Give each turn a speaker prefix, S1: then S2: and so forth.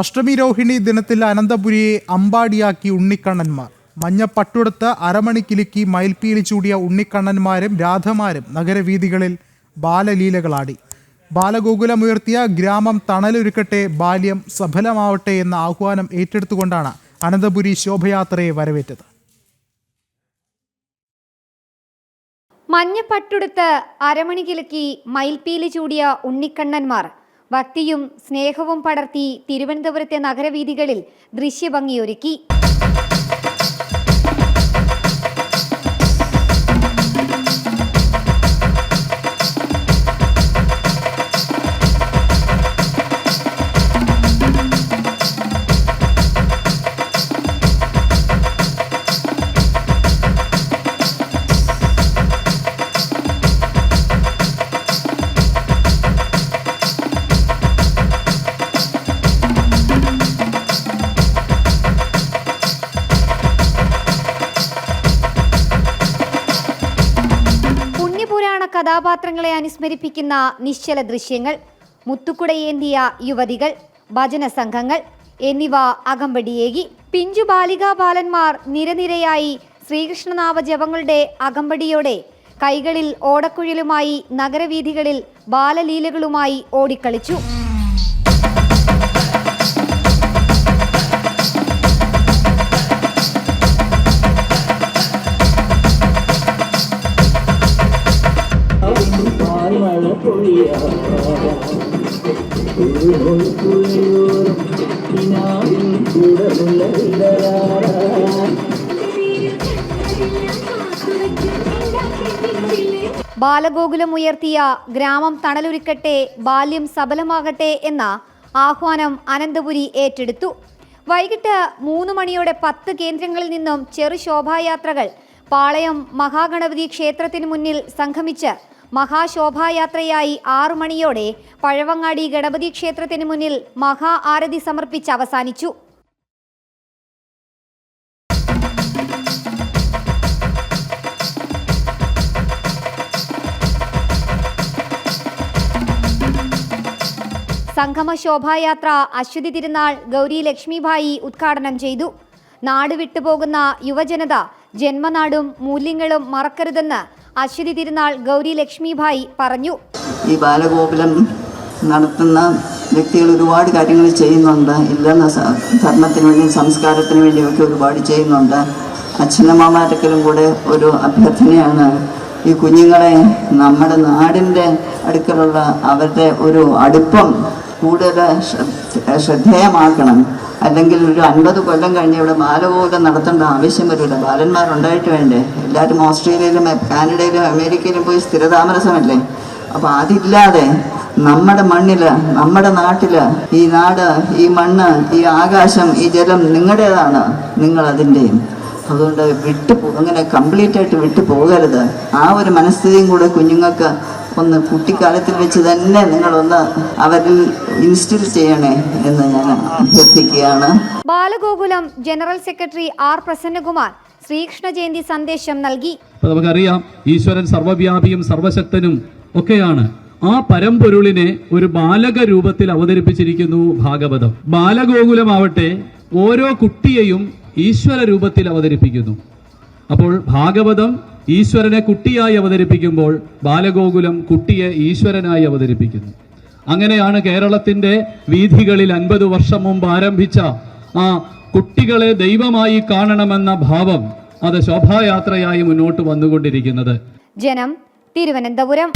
S1: അഷ്ടമി രോഹിണി ദിനത്തിൽ അനന്തപുരിയെ അമ്പാടിയാക്കി ഉണ്ണിക്കണ്ണന്മാർ. മഞ്ഞപ്പട്ടുടുത്ത് അരമണിക്കിലുക്കി മയിൽപ്പീലി ചൂടിയ ഉണ്ണിക്കണ്ണന്മാരും രാധമാരും നഗരവീഥികളിൽ ബാലലീലകളാടി. ബാലഗോകുലമുയർത്തിയ ഗ്രാമം തണലൊരുക്കട്ടെ ബാല്യം സഫലമാവട്ടെ എന്ന ആഹ്വാനം ഏറ്റെടുത്തുകൊണ്ടാണ് അനന്തപുരി ശോഭയാത്രയെ വരവേറ്റത്.
S2: മഞ്ഞപ്പട്ടുടുത്ത് പട്ടുടുത്ത് അരമണിക്കിലുക്കി മയിൽപ്പീലി ചൂടിയ ഉണ്ണിക്കണ്ണന്മാർ ഭക്തിയും സ്നേഹവും പടർത്തി തിരുവനന്തപുരത്തെ നഗരവീഥികളിൽ ദൃശ്യഭംഗിയൊരുക്കി. കഥാപാത്രങ്ങളെ അനുസ്മരിപ്പിക്കുന്ന നിശ്ചല ദൃശ്യങ്ങൾ മുത്തുക്കുടയേന്തിയ യുവതികൾ ഭജന സംഘങ്ങൾ എന്നിവ അകമ്പടിയേകി. പിഞ്ചു ബാലികാ ബാലന്മാർ നിരനിരയായി ശ്രീകൃഷ്ണനാമ ജപങ്ങളുടെ അകമ്പടിയോടെ കൈകളിൽ ഓടക്കുഴലുമായി നഗരവീഥികളിൽ ബാലലീലകളുമായി ഓടിക്കളിച്ചു. ബാലഗോകുലം ഉയർത്തിയ ഗ്രാമം തണലൊരുക്കട്ടെ ബാല്യം സബലമാകട്ടെ എന്ന ആഹ്വാനം അനന്തപുരി ഏറ്റെടുത്തു. വൈകിട്ട് മൂന്ന് മണിയോടെ പത്ത് കേന്ദ്രങ്ങളിൽ നിന്നും ചെറു ശോഭായാത്രകൾ പാളയം മഹാഗണപതി ക്ഷേത്രത്തിന് മുന്നിൽ സംഗമിച്ച് മഹാശോഭായാത്രയായി ആറു മണിയോടെ പഴവങ്ങാടി ഗണപതി ക്ഷേത്രത്തിന് മുന്നിൽ മഹാ ആരതി സമർപ്പിച്ച് അവസാനിച്ചു. സംഗമ ശോഭായാത്ര അശ്വതി തിരുനാൾ ഗൗരി ലക്ഷ്മിഭായി ഉദ്ഘാടനം ചെയ്തു. നാട് വിട്ടുപോകുന്ന യുവജനത ജന്മനാടും മൂല്യങ്ങളും മറക്കരുതെന്ന് അശ്വതി തിരുനാൾ ഗൗരി ലക്ഷ്മിഭായി പറഞ്ഞു.
S3: ഈ ബാലഗോകുലം നടത്തുന്ന വ്യക്തികൾ ഒരുപാട് കാര്യങ്ങൾ ചെയ്യുന്നുണ്ട്. ഇല്ലെന്ന ധർമ്മത്തിന് വേണ്ടി സംസ്കാരത്തിന് വേണ്ടിയും ഒക്കെ ഒരുപാട് ചെയ്യുന്നുണ്ട്. അച്ഛനമ്മമാരൊക്കെയും കൂടെ ഒരു അഭ്യർത്ഥനയാണ്. ഈ കുഞ്ഞുങ്ങളെ നമ്മുടെ നാടിന്റെ അടുക്കലുള്ള അവരുടെ ഒരു അടുപ്പം കൂടുതൽ ശ്രദ്ധേയമാക്കണം. അല്ലെങ്കിൽ ഒരു അൻപത് കൊല്ലം കഴിഞ്ഞ് ഇവിടെ ബാലബോധം നടത്തേണ്ട ആവശ്യം വരില്ല. ബാലന്മാരുണ്ടായിട്ട് വേണ്ടേ? എല്ലാവരും ഓസ്ട്രേലിയയിലും കാനഡയിലും അമേരിക്കയിലും പോയി സ്ഥിരതാമസമല്ലേ? അപ്പോൾ അതില്ലാതെ നമ്മുടെ മണ്ണിൽ നമ്മുടെ നാട്ടിൽ ഈ നാട് ഈ മണ്ണ് ഈ ആകാശം ഈ ജലം നിങ്ങളുടേതാണ് നിങ്ങളതിന്റെയും അതുകൊണ്ട് വിട്ടു അങ്ങനെ കംപ്ലീറ്റ് ആയിട്ട് വിട്ടു പോകരുത് ആ ഒരു മനസ്ഥിതിയും കൂടെ കുഞ്ഞുങ്ങൾക്ക് ഒന്ന് കുട്ടിക്കാലത്തിൽ വെച്ച് തന്നെ നിങ്ങളൊന്ന് അവരിൽ ഇൻസ്റ്റിൽ ചെയ്യണേ എന്ന് ഞാൻ അഭ്യർത്ഥിക്കുകയാണ്.
S2: Balagokulam general secretary R Prasannakumar Sreekrishna Jayanthi സന്ദേശം നൽകി.
S4: നമുക്കറിയാം ഈശ്വരൻ സർവവ്യാപിയും സർവശക്തനും ഒക്കെയാണ്. ആ പരമ്പൊരുളിനെ ഒരു ബാലക രൂപത്തിൽ അവതരിപ്പിച്ചിരിക്കുന്നു ഭാഗവതം. ബാലഗോകുലമാവട്ടെ ഓരോ കുട്ടിയെയും ഈശ്വര രൂപത്തിൽ അവതരിപ്പിക്കുന്നു. അപ്പോൾ ഭാഗവതം ഈശ്വരനെ കുട്ടിയായി അവതരിപ്പിക്കുമ്പോൾ ബാലഗോകുലം കുട്ടിയെ ഈശ്വരനായി അവതരിപ്പിക്കുന്നു. അങ്ങനെയാണ് കേരളത്തിന്റെ വീഥികളിൽ അൻപത് വർഷം മുമ്പ് ആരംഭിച്ച ആ കുട്ടികളെ ദൈവമായി കാണണമെന്ന ഭാവം അത് ശോഭായാത്രയായി മുന്നോട്ട് വന്നുകൊണ്ടിരിക്കുന്നത്.
S2: ജനം തിരുവനന്തപുരം.